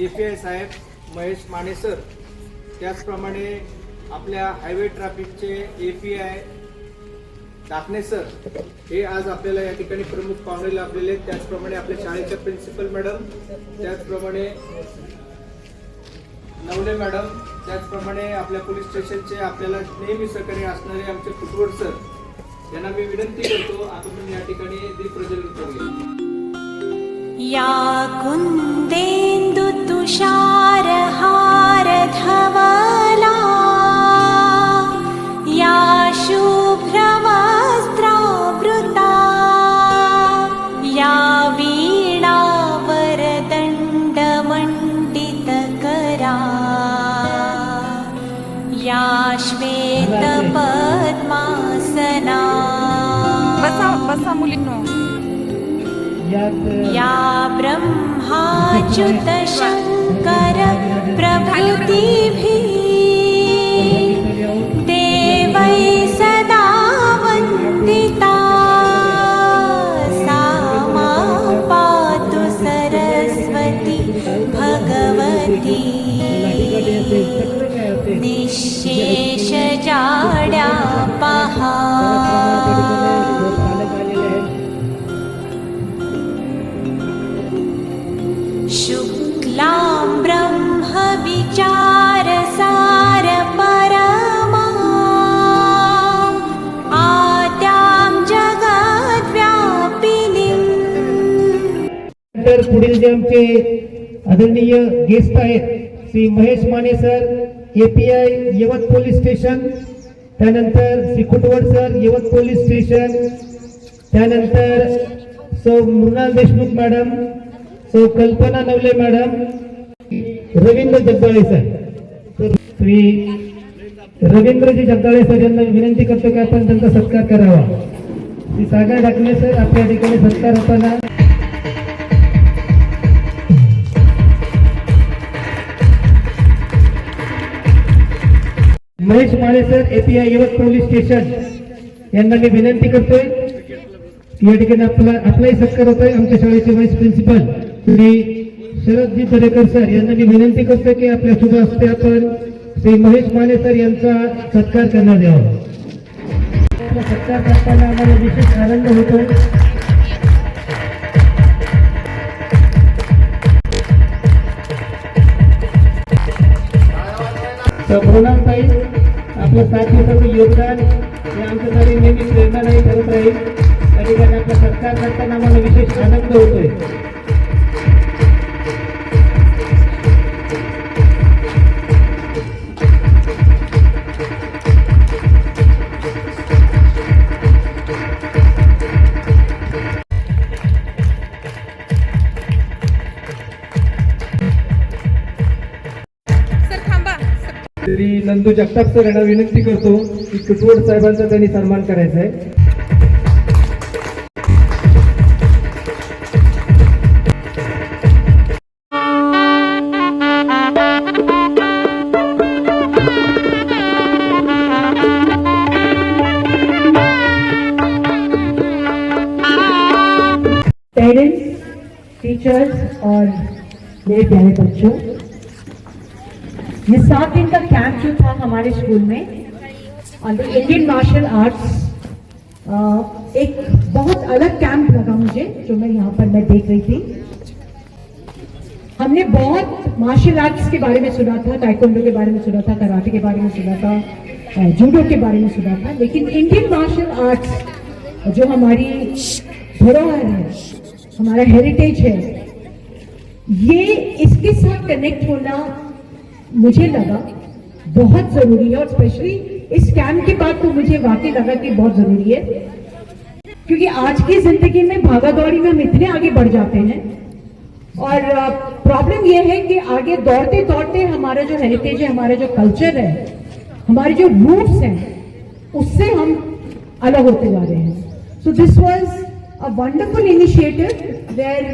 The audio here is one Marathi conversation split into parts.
ए पी आय साहेब महेश माने सर. त्याचप्रमाणे आपल्या highway ट्रॅफिकचे A P I Dakhane sir हे आज आपल्याला या ठिकाणी प्रमुख पाहुणे लाभलेले आहेत. त्याचप्रमाणे आपल्या शाळेच्या प्रिन्सिपल मॅडम त्याचप्रमाणे नवले मॅडम त्याचप्रमाणे आपल्या पोलीस स्टेशनचे आपल्याला नेहमी सहकार्य असणारे आमचे फुटवड सर. यांना मी विनंती करतो आपण या ठिकाणी दीप प्रज्वलित करूया. या कुन्देन्दु तुषारहार धवला या शुभ्रवस्त्रावृता। या वीणावरदण्डमण्डितकरा। या श्वेतपद्मासना। बसा बसा मुलींनो. या ब्रह्माच्युत कर प्रभृतिभिः भी। तर पुढील जे आमचे आदरणीय गेस्ट आहेत Shri Mahesh Mane sir API Yavat police station त्यानंतर Shri Kutwad sir Yavat police station त्यानंतर सौ मृणाल देशमुख मॅडम सौ कल्पना नवले मॅडम रवींद्र जगदाळे सर. तर श्री रवींद्रजी जगदाळे सर यांना विनंती करतो की आपण त्यांचा सत्कार करावा. श्री सागर ढाकणे सर आपल्या ठिकाणी सत्कार होताना Mahesh Mane sir API Yavat police station. यांना मी विनंती करतोय या ठिकाणी आपला आपलाही सत्कार होतोय. आमच्या शाळेचे vice principal Shri Sharadji Darekar sir यांना मी विनंती करतोय की आपल्या शुभ हस्ते आपण श्री महेश माने सर यांचा सत्कार करण्यात यावा सत्कार करताना आम्हाला विशेष आनंद होतोय. तर ताई आपलं साथ दिवसाचं योगदान. हे आमच्यासाठी नेहमी प्रेरणादायी ठरत राहील त्या ठिकाणी आपला सत्कार करताना आम्हाला विशेष आनंद होतोय. श्री नंदू जगताप सर यांना विनंती करतो की कुटवड साहेबांचा त्यांनी सन्मान करायचा आहे. पेरेंट्स टीचर्स और मेरे प्यारे बच्चों ये सात दिन का कैंप जो था हमारे स्कूल में अंडर इंडियन मार्शल आर्ट्स एक बहुत अलग कैंप लगा मुझे, जो मैं यहाँ पर मैं देख रही थी। हमने बहुत मार्शल आर्ट्स के बारे में सुना था टाइकोंडो के बारे में सुना था कराटे के बारे में सुना था जूडो के बारे में सुना था, लेकिन इंडियन मार्शल आर्ट्स जो हमारी धरोहर है, हमारा हेरिटेज है, ये इसके साथ कनेक्ट होना मुझे लगा बहुत ज़रूरी है और स्पेशली इस कैंप के बाद तो मुझे वाकई लगा कि बहुत ज़रूरी है। क्योंकि आज की ज़िंदगी में भागा दौड़ी में हम इतने आगे बढ़ जाते हैं और प्रॉब्लम यह है कि आगे दौड़ते दौड़ते हमारा जो हेरिटेज है, हमारा जो कल्चर है, हमारे जो रूट्स हैं, उससे हम अलग होते जा रहे हैं। So this was a wonderful initiative where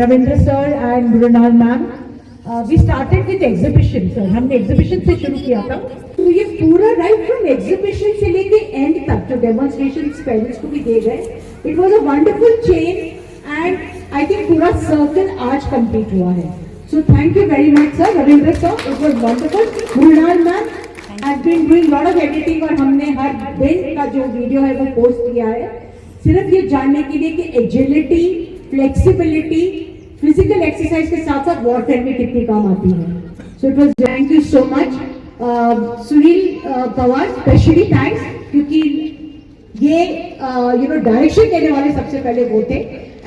Ravindra sir and Mrunal ma'am we started with exhibition sir हमने एग्जीबिशन से शुरू किया था। तो ये पूरा राइट फ्रॉम एग्जीबिशन से लेके एंड तक जो डेमोन्स्ट्रेशन पेरेंट्स को भी दे गए it was a wonderful chain and I think पूरा सर्कल आज कंप्लीट हुआ है। So thank you very much sir Ravindra sir it was wonderful Mrunal ma'am has been doing lot of editing और हमने हर दिन का जो वीडियो है वो पोस्ट किया है। सिर्फ़ ये जानने के लिए कि एजिलिटी फ्लेक्सिबिलिटी फिजिकल एक्सरसाइज के साथ साथ वॉरफेयर में कितनी काम आती है? So it was thank you so much Sunil Pawar specially thanks क्योंकि ये यू नो डायरेक्शन देने वाले सबसे पहले वो थे।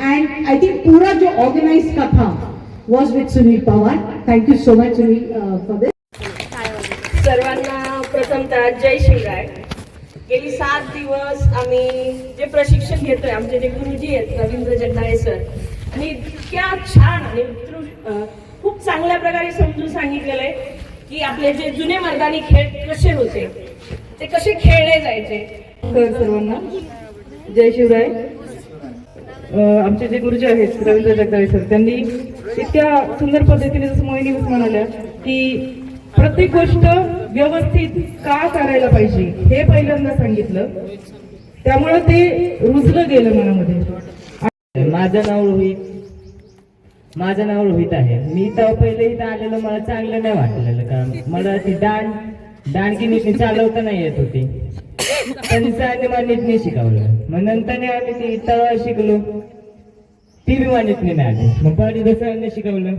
एंड आई थिंक पूरा जो ऑर्गेनाइज का था was with Sunil Pawar thank you so much Sunil for this सर्वांना प्रथमतः जय शिवराय. गेली सात दिवस आम्ही जे प्रशिक्षण घेतोय आमचे जे गुरुजी आहेत रवींद्र जगदाळे सर आणि इतक्या छान आणि खूप चांगल्या प्रकारे समजून सांगितलेलं आहे की आपले जे जुने मर्दानी खेळ कसे होते ते कसे खेळले जायचे. तर सर्वांना. जय शिवराय. आमचे जे गुरुजी आहेत रवींद्र जगदाळे सर त्यांनी इतक्या सुंदर पद्धतीने जसं मोहिनी म्हणाल्या की प्रत्येक गोष्ट व्यवस्थित का करायला पाहिजे हे पहिल्यांदा सांगितलं. त्यामुळं ते रुजलं गेलं मनामध्ये. माझं नाव रोहित. माझं नाव रोहित आहे. मी तर पहिले इथं आलेलं मला चांगलं नाही वाटलेलं कारण मला ती दांड दांडकी नीटनी चालवता नाही येत होती. पण सरांनी मला नीटने शिकवलं. मग नंतरने आम्ही ती तळा शिकलो. ती बी मला नीटने नाही आली. मग परत सरांनी शिकवलं.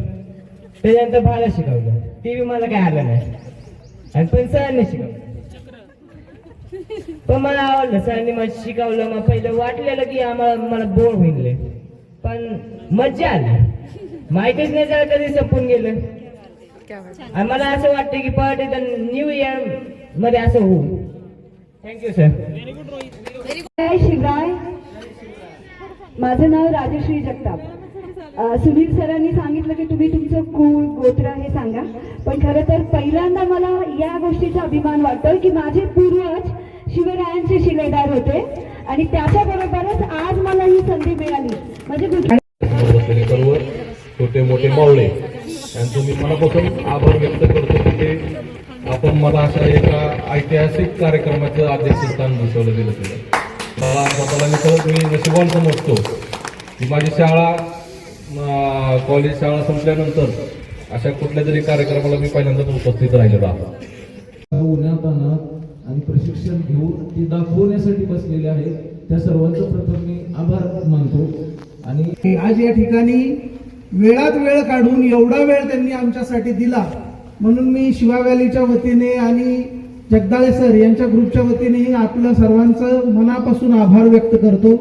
त्याच्यानंतर भाला शिकवलं. ती बी मला काय आलं नाही. आणि पण सरांनी शिकवलं. पण मला आवडलं सरांनी मला शिकवलं मग पहिलं वाटलेलं की आम्हाला मला बोर होईल पण मज्जा आली. माहितीच नाही जरा कधी संपून गेलं. आणि मला असं वाटतं की परत एकदा न्यू इयरमध्ये असं होऊ. थँक्यू सर जय शिवराय. माझं नाव राजश्री जगताप. सुनील सरांनी सांगितलं की तुम्ही तुमचं कुळ गोत्र हे सांगा. पण खरं तर पहिल्यांदा मला या गोष्टीचा अभिमान वाटतोय की माझे पूर्वज शिवरायांचे शिलेदार होते. आणि त्याच्याबरोबरच आज मला ही संधी मिळाली. म्हणजे सर्व छोटे मोठे मावळे. यांचं मी मनापासून आभार व्यक्त करतो की ते आपण मला अशा एका ऐतिहासिक कार्यक्रमाचं अध्यक्षस्थान भूषवलं गेलं तुला मला स्वतःला मी खरंच मी नशिबान समजतो की माझी शाळा कॉलेज शाळा संपल्यानंतर अशा कुठल्या तरी कार्यक्रमाला मी पहिल्यांदाच उपस्थित राहिलेलो आहे. उन्हात आणत आणि प्रशिक्षण घेऊन ते दाखवण्यासाठी बसलेले आहेत. त्या सर्वांचं प्रथम मी आभार मानतो. आणि आज या ठिकाणी वेळात वेळ काढून एवढा वेळ त्यांनी आमच्यासाठी दिला. म्हणून मी शिवा व्हॅलीच्या वतीने आणि जगदाळे सर यांच्या ग्रुपच्या वतीनेही आपलं सर्वांचं मनापासून आभार व्यक्त करतो.